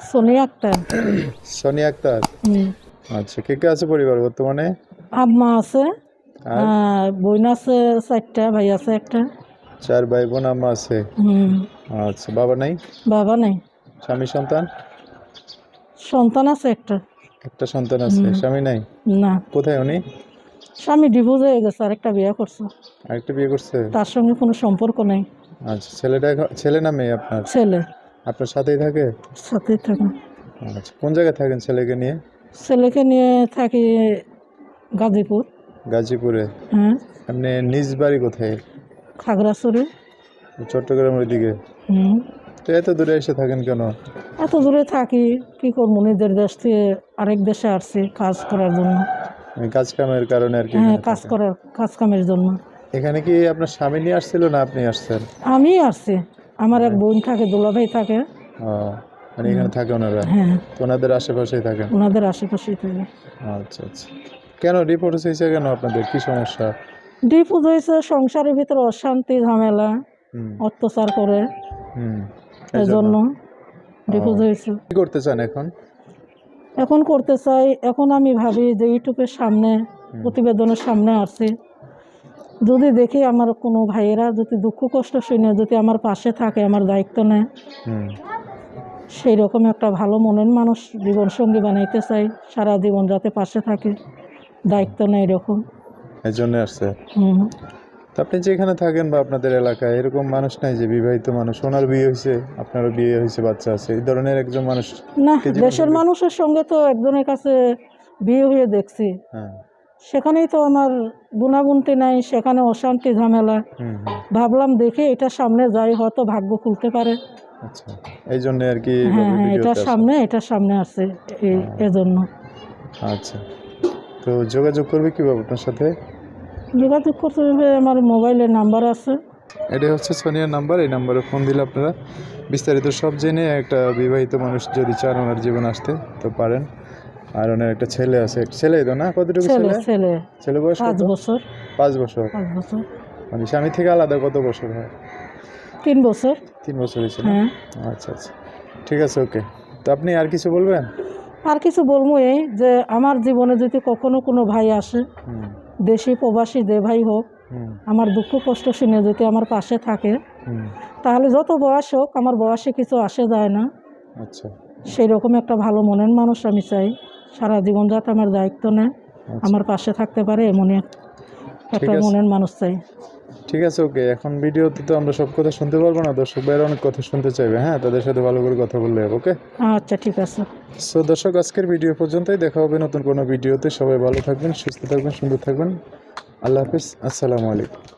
সোনিয়া আক্তার। সোনিয়া আক্তার? আচ্ছা কে কে আছে পরিবার বর্তমানে? আম্মা আছে আর? আর বোন আছে চারটা ভাই আছে একটা। চার ভাই বোন আম্মা আছে। আচ্ছা বাবা নাই? বাবা নেই। স্বামী সন্তান? সন্তান আছে একটা। একটা সন্তান আছে স্বামী নাই? না। কোথায় উনি? স্বামী ডিভোর্স হয়ে গেছে আরেকটা বিয়ে করছে। আরেকটা বিয়ে করছে? তার সঙ্গে কোনো সম্পর্ক নেই। আচ্ছা ছেলেটা ছেলে না মেয়ে আপনার? ছেলে। আপনার সাথেই থাকে? সাথেই থাকে। আচ্ছা কোন জায়গায় থাকেন ছেলেকে নিয়ে? ছেলেকে নিয়ে থাকি গাজীপুর। গাজীপুরে? হ্যাঁ। আপনি নিজ বাড়ি কোথায়? খাগড়াছড়ি। চট্টগ্রামের দিকে হুম। তো এত দূরে এসে থাকেন কেন? এত দূরে থাকি কি করব? নিজের দেশ থেকে আরেক দেশে আসছি কাজ করার জন্য। ওই কাজ কামের কারণে আর কি হ্যাঁ কাজ করার কাজ কামের জন্য। এখানে কি আপনার স্বামী নিয়ে আসছিল না আপনি আসছেন? আমি আসছি। আমার এক বোন থাকে দুলাভাই থাকে। মানে এখানে থাকে ওনারা? হ্যাঁ। ওনাদের আশেপাশেই থাকেন ওনাদের আশেপাশেই থাকে। আচ্ছা আচ্ছা। কেন রিপোর্ট হয়েছে কেন আপনাদের? কি সমস্যা? ডিপুজ হয়েছে সংসারের ভিতরে অশান্তি ঝামেলা অত্যাচার করে। হুম এই জন্য ডিপুজ হয়েছে। কি করতে চান এখন? এখন করতে চাই এখন আমি ভাবি যে ইউটিউবের সামনে প্রতিবেদনের সামনে আসছি যদি দেখি আমার কোনো ভাইয়েরা যদি দুঃখ কষ্ট শুনে যদি আমার পাশে থাকে আমার দায়িত্ব নেয় সেই রকম একটা ভালো মনের মানুষ জীবনসঙ্গী বানাইতে চাই সারা জীবন যাতে পাশে থাকে দায়িত্ব নেয় এরকম। এই জন্য আসছে। হুম। তো আপনি যেখানে থাকেন বা আপনাদের এলাকায় এরকম মানুষ নাই যে বিবাহিত মানুষ। ওনার বিয়ে হয়েছে আপনারও বিয়ে হয়েছে বাচ্চা আছে এই ধরনের একজন মানুষ না দেশের মানুষের সঙ্গে তো একজনের কাছে বিয়ে হয়ে দেখছি। হ্যাঁ। সেখানেই তো আমার গুণাগুনতি নাই সেখানে অশান্তি ঝামেলা। ভাবলাম দেখে এটা সামনে যাই হয়তো ভাগ্য খুলতে পারে। আচ্ছা এই জন্য আর কি হ্যাঁ হ্যাঁ এটার সামনে এটার সামনে আছে এই এজন্য। আচ্ছা তো যোগাযোগ করবে কীভাবে আপনার সাথে? যোগাযোগ করতে হবে আমার মোবাইলের নাম্বার আছে। এটাই হচ্ছে সোনিয়ার নাম্বার এই নাম্বারে ফোন দিলে আপনারা বিস্তারিত সব জেনে একটা বিবাহিত মানুষ যদি চান ওনার জীবন আসতে তো পারেন। আর ওনার একটা ছেলে আছে। ছেলে তো না? কতটুকু ছেলে ছেলে? ছেলে। বয়স পাঁচ বছর। পাঁচ বছর। পাঁচ বছর। মানে স্বামী থেকে আলাদা কত বছর হয়? তিন বছর। তিন বছর হয়েছে হ্যাঁ। আচ্ছা আচ্ছা। ঠিক আছে ওকে। তো আপনি আর কিছু বলবেন? আর কিছু বলব এই যে আমার জীবনে যদি কখনো কোনো ভাই আসে দেশি প্রবাসী যে ভাই হোক আমার দুঃখ কষ্ট শুনে যদি আমার পাশে থাকে তাহলে যত বয়স হোক আমার বয়সে কিছু আসে যায় না। আচ্ছা। সেই রকম একটা ভালো মনের মানুষ আমি চাই। সারা জীবন যাতে আমার দায়িত্ব নেয় আচ্ছা। আমার পাশে থাকতে পারে এমনই একটা মনের মানুষ চাই। ঠিক আছে ওকে। এখন ভিডিওতে তো আমরা সব কথা শুনতে পারব না। দর্শক ভাইয়ের অনেক কথা শুনতে চাইবে হ্যাঁ? তাদের সাথে ভালো করে কথা বললে ওকে? আচ্ছা ঠিক আছে। সো দর্শক আজকের ভিডিও পর্যন্তই। দেখা হবে নতুন কোনো ভিডিওতে। সবাই ভালো থাকবেন সুস্থ থাকবেন সুন্দর থাকবেন। আল্লাহ হাফিজ। আসসালামু আলাইকুম।